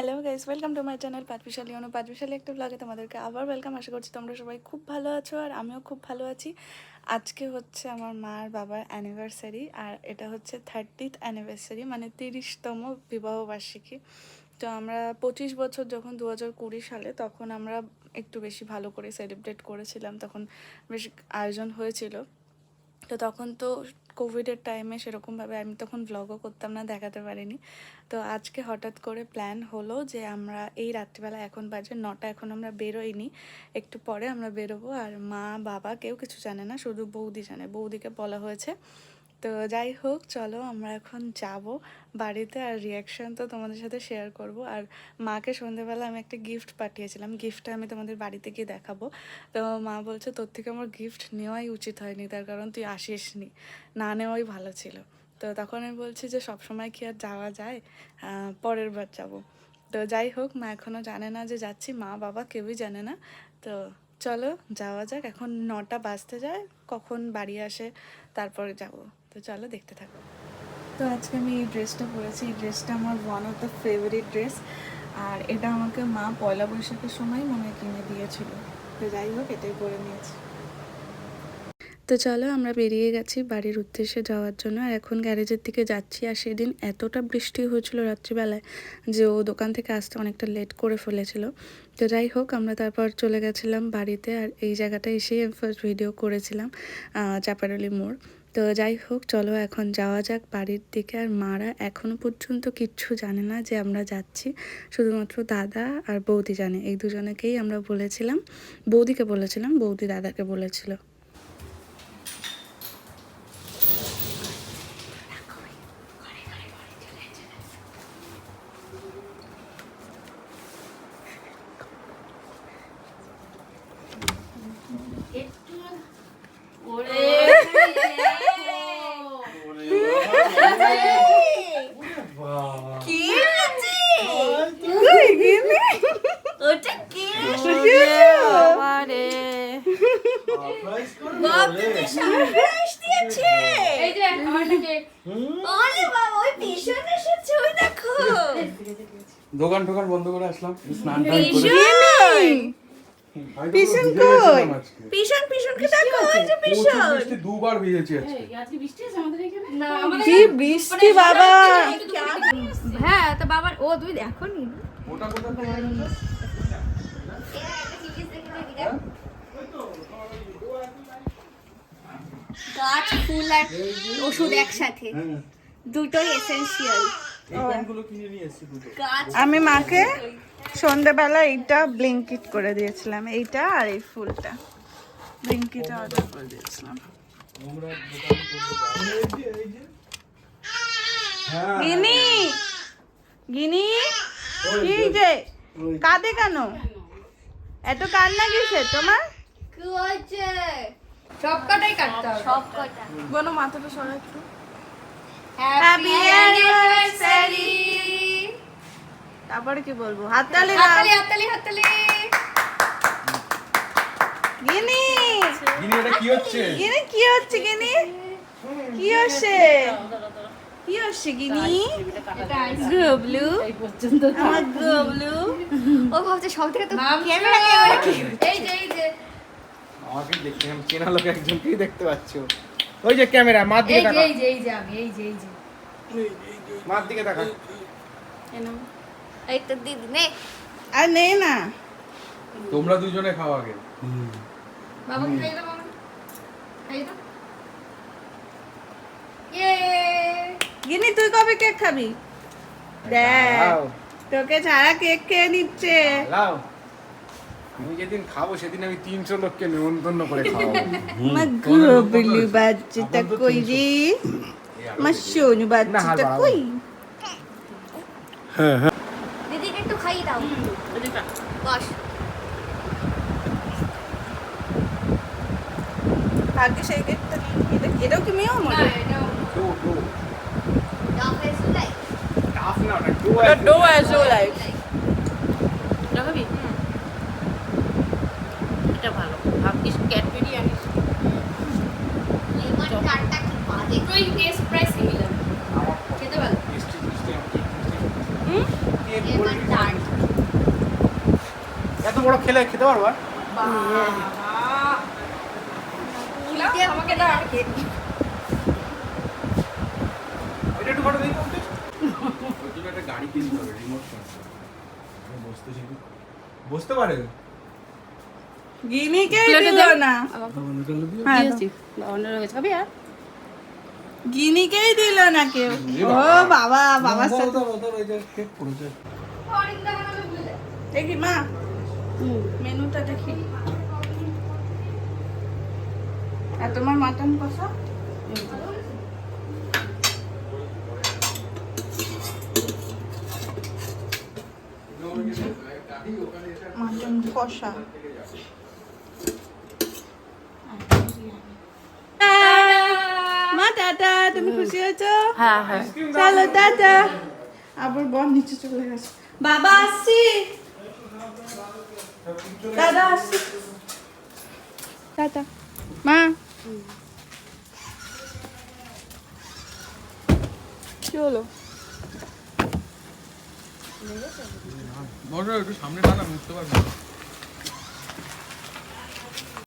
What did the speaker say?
Hello guys welcome to my channel পাঁচবিশালী Anu পাঁচবিশালী একটা ব্লগে তোমাদেরকে আবার ওয়েলকাম আশা করছি তোমরা সবাই খুব ভালো আছো আর আমিও খুব ভালো আছি। আজকে হচ্ছে আমার মা আর বাবার অ্যানিভার্সারি আর এটা হচ্ছে থার্টিথ অ্যানিভার্সারি মানে তিরিশতম বিবাহবার্ষিকী তো আমরা পঁচিশ বছর যখন দু হাজার কুড়ি সালে তখন আমরা একটু বেশি ভালো করে সেলিব্রেট করেছিলাম, তখন বেশ আয়োজন হয়েছিল। তো তখন তো কোভিডের টাইমে সেরকমভাবে আমি তখন ব্লগও করতাম না, দেখাতে পারিনি। তো আজকে হঠাৎ করে প্ল্যান হলো যে আমরা এই রাত্রিবেলা এখন বাজে নটা, এখন আমরা বেরোইনি। একটু পরে আমরা বেরোবো। আর মা, বাবা কেউ কিছু জানে না, শুধু বৌদি জানে। বৌদিকে বলা হয়েছে তো যাই হোক, চলো আমরা এখন যাব বাড়িতে আর রিয়াকশন তো তোমাদের সাথে শেয়ার করব। আর মাকে সন্ধেবেলা আমি একটা গিফট পাঠিয়েছিলাম। গিফটটা আমি তোমাদের বাড়িতে গিয়ে দেখাবো। তো মা বলছে, তোর থেকে আমার গিফট নেওয়াই উচিত হয়নি। তার কারণ তুই আসিস নি না নেওয়াই ভালো ছিল। তো তখন আমি বলছি যে সবসময় কি আর যাওয়া যায়? পরের বার যাব। তো যাই হোক, মা এখনও জানে না যে যাচ্ছি। মা, বাবা কেউই জানে না। তো চলো যাওয়া যাক। এখন নটা বাজতে যায়। কখন বাড়ি আসে, তারপরে যাব। তো চলো দেখতে থাকো। তো আজকে আমি এই ড্রেসটা পরেছি। এই ড্রেসটা আমার one of the favourite dress আর এটা আমাকে মা পয়লা বৈশাখের সময় মনে হয় কিনে দিয়েছিল। তো যাই হোক এটাই পরে নিয়েছি। তো চলো আমরা বেরিয়ে গেছি বাড়ির উদ্দেশ্যে যাওয়ার জন্য। আর এখন গ্যারেজের দিকে যাচ্ছি আর সেদিন এতটা বৃষ্টি হয়েছিল রাত্রিবেলায় যে ও দোকান থেকে আসতে অনেকটা লেট করে ফেলেছিল। তো যাই হোক আমরা তারপর চলে গেছিলাম বাড়িতে আর এই জায়গাটা এসেই আমি ফার্স্ট ভিডিও করেছিলাম চাপারলি মোড়। তো যাই হোক, চলো এখন যাওয়া যাক বাড়ির দিকে। আর মারা এখনও পর্যন্ত কিচ্ছু জানে না যে আমরা যাচ্ছি। শুধুমাত্র দাদা আর বৌদি জানে। এই দুজনেকেই আমরা বলেছিলাম, বৌদিকে বলেছিলাম, বৌদি দাদাকে বলেছিল ওটা কি সারপ্রাইজ দিয়েছে এই যে আমারটা কেক ওরে বাবা ওই ভীষণ এসেছে ওই দেখো দোকান টোকান বন্ধ করে আসলাম স্নান টান করে। কই? দেখো? ওই যে বৃষ্টি দুবার ভিজেছি আজকে। আজকে বৃষ্টি আছে আমাদের এখানে? না কি বৃষ্টি বাবা? হ্যাঁ তো বাবার ও তুই দেখো নি। ওটা কোথা থেকে গাছ? ফুল আর ওষুধ একসাথে। হ্যাঁ। দুটোই এসেন্সিয়াল গাছ আমি মাকে সন্ধ্যেবেলা এইটা ব্লিঙ্কিট করে দিয়েছিলাম এইটা আর এই ফুলটা। ব্লিঙ্কিট অর্ডার করে দিয়েছিলাম। হ্যাঁ। গিনি! গিনি! কি যে কাঁদে কেন? এত কান্না কিসে তোমার? কি হয়েছে? সব কটাই কাটতে হবে। সব কটা বলো মাথাটা সরা একটু। হ্যাপি অ্যানিভার্সারি তারপরে কি বলব? হাততালি হাততালি হাততালি হাততালি। গিনি। গিনি এটা কি হচ্ছে? গিনি কি হচ্ছে গিনি? কি হচ্ছে? কি হচ্ছে গিনি? গুবলু। আমার গুবলু। ও ভাবছে সব থেকে তো ক্যামেরা ক্যামেরা কি এই যে এই যে আমাকে দেখতে আমি চেনা লোক একজনকেই দেখতে পাচ্ছ। ওই যে ক্যামেরা মার দিকে তাকা এই যে এই যে আমি এই যে এই যে। মার দিকে তাকা এই তো দিদি নে। আর নে না। তোমরা দুজনে খাও আগে। বাবা খাই দাও বাবা। খাই দাও। ইয়ে। গিনি তুই কবে কেক খাবি? দেখ তোকে ছাড়া কেক খেয়ে নিচ্ছে। লাও আমি যেদিন খাব সেদিন আমি তিনশো লোককে নিমন্ত্রণ করে খাওয়াবো। আমার গুবলু বাচ্চাটা কই রে? আমার সোনু বাচ্চাটা। কই? দিদিকে একটু খাইয়ে দাও। বস। আগে সেই এটা এটাও কি মেয়েও মনে ডো ডো টাফ না। ওটা ডো অ্যাজ ও লাইফ রাখবি এটা ভালো ভাবছিস ক্যাডবেরি আনিস লেমন চাটটা কি বাজে একটু এই টেস্ট প্রায় সিমিলার খেতে ভালো মিষ্টি মিষ্টি আমি হুম কেক এবার টার্ট এত বড় খেলে খেতে পারবা বসতে পারে। গিনিকেই প্লেটে দিল না। হ্যাঁ, দাও। গিনিকেই দিল না কেউ। ও বাবা। বাবার সাথে। দেখি মা। মেনুটা দেখি। আর তোমার মাটন কষা? মাটন কষা। মা টাটা তুমি খুশি হয়েছো? হ্যাঁ হ্যাঁ। চলো টাটা। আবার বর নিচে চলে গেছে। বাবা আসছি। দাদা দাদা টাটা। মা। কি হলো? বসো একটু সামনে টানা বুঝতে পারবে